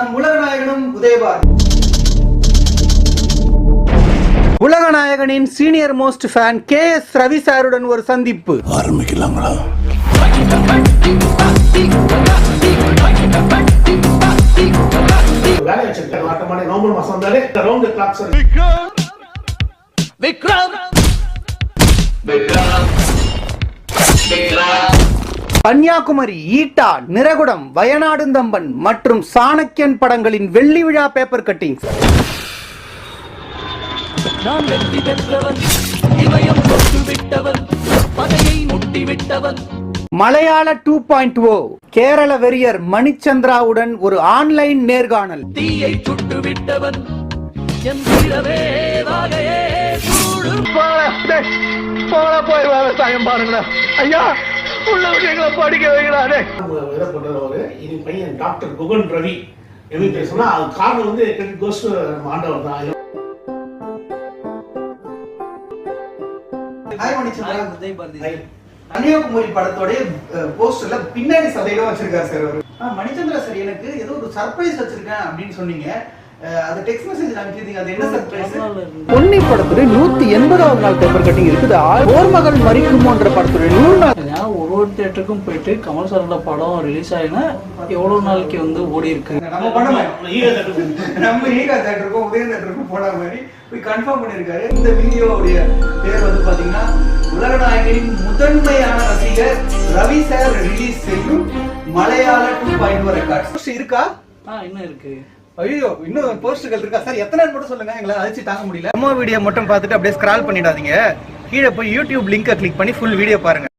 நம் உலகநாயகனும் உதயபார் உலகநாயகனின் senior most fan K S Ravi சாருடன் ஒரு சந்திப்பு. ஆரம்பிக்கலாங்களா? வேலையை வச்சிருக்காரு வழக்கமான கன்னியாகுமரி ஈட்டா நிரகுடம் வயநாடுந்தம்பன் மற்றும் சாணக்கியன் படங்களின் வெள்ளி விழா பேப்பர் கட்டிங்ஸ் நான் வெற்றி பெற்றவன் இமயம் தொட்டு விட்டவன் பதையை முட்டி விட்டவன். மலையாள டூ பாயிண்ட் ஓ கேரள வெறியர் மணிச்சந்திராவுடன் ஒரு ஆன்லைன் நேர்காணல். தீயை சுட்டு விட்டவன் போய் விவசாயம் பாருங்களேன். ஐயா உள்ள விஷயங்களை படிக்க வைக்கிறானே. இதை பண்றவர் இது பையன் டாக்டர் குகன் ரவி எம்பிபிஎஸ் சொன்னா அது காரணம் வந்து கிரெடிட் கோஸ் ஆண்டவர் தான். ஹாய் மணிச்சந்திரா கன்னியாகுமரி படத்தோட போஸ்டர்ல பின்னாடி சதையில வச்சிருக்காரு சார் மணிச்சந்திரா சார் எனக்கு ஏதோ ஒரு சர்ப்ரைஸ் வச்சிருக்கேன் அப்படின்னு சொன்னீங்க. அஹ், அது டெக்ஸ்ட் மெசேஜ் அனுப்பிச்சிருந்தீங்க அது என்ன சர்ப்ரைஸ் பொன்னி படத்துல நூத்தி எண்பதாவது நாள் பேப்பர் கட்டிங் இருக்குது. ஓர்மகள் மறிக்குமோன்ற படத்துடைய நூறு நாள் ஒரு ஒரு தேட்டருக்கும் போயிட்டு கமல் சாரோட படம் ரிலீஸ் ஆகினா எவ்வளோ நாளைக்கு வந்து ஓடி இருக்கு? நம்ம ஈகா தேட்டருக்கும் உதய தேட்டருக்கும் போன மாதிரி போய் கன்ஃபார்ம் பண்ணியிருக்காரு. இந்த வீடியோவுடைய பேர் வந்து பாத்தீங்கன்னா உலகநாயகனின் முதன்மையான ரசிகர் ரவி சார் ரிலீஸ் செய்யும் மலையாள டூ பாயிண்ட் ரெக்கார்ட்ஸ் இருக்கா ஆ இன்னும் இருக்கு. ஐயோ இன்னும் போஸ்டர்கள் இருக்கா? சார் எத்தனை நாள் மட்டும் சொல்லுங்க. எங்களை அழிச்சு தாங்க முடியல. அம்மா வீடியோ மட்டும் பார்த்துட்டு அப்படியே ஸ்க்ரால் பண்ணிடாதீங்க. கீழே போய் யூடியூப் லிங்கை கிளிக் பண்ணி ஃபுல் வீடியோ பாருங்க.